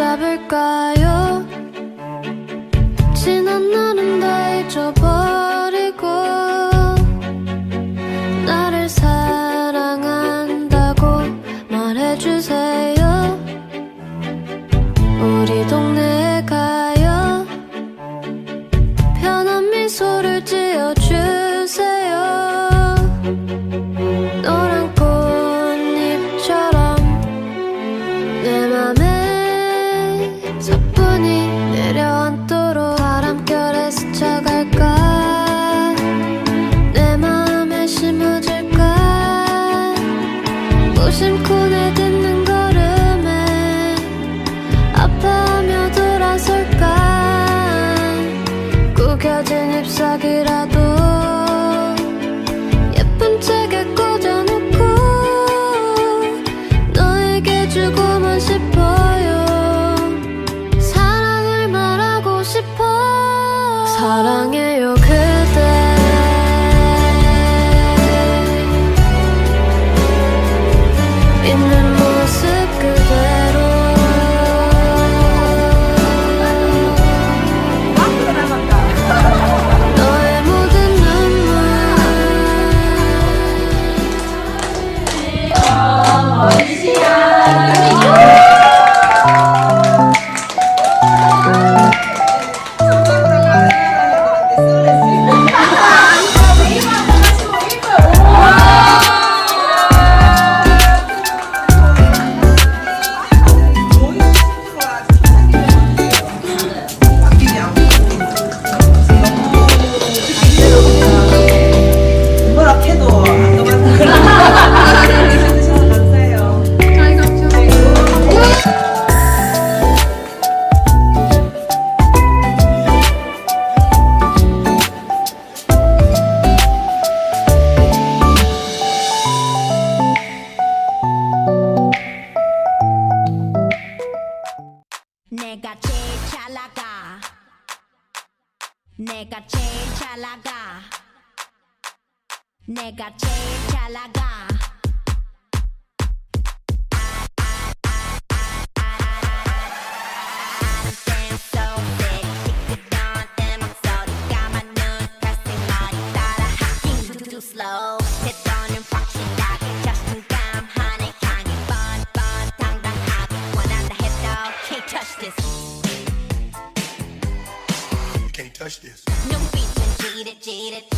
될까요? 지난 날은 다 잊어버리고 나를 사랑한다고 말해주세요. 우리 동네에 가요. 편한 미소를 지어 사뿐히 내려앉도록 바람결에 스쳐갈까? 내 마음에 심어질까? 무심코 내딛 in the 내가 제일 잘 나가 Slow, 했더니 확실하게 자신감하네 향이 뻔뻔 당당하게 원한다 해도 can't touch this can't touch this. 눈빛은 지릿지릿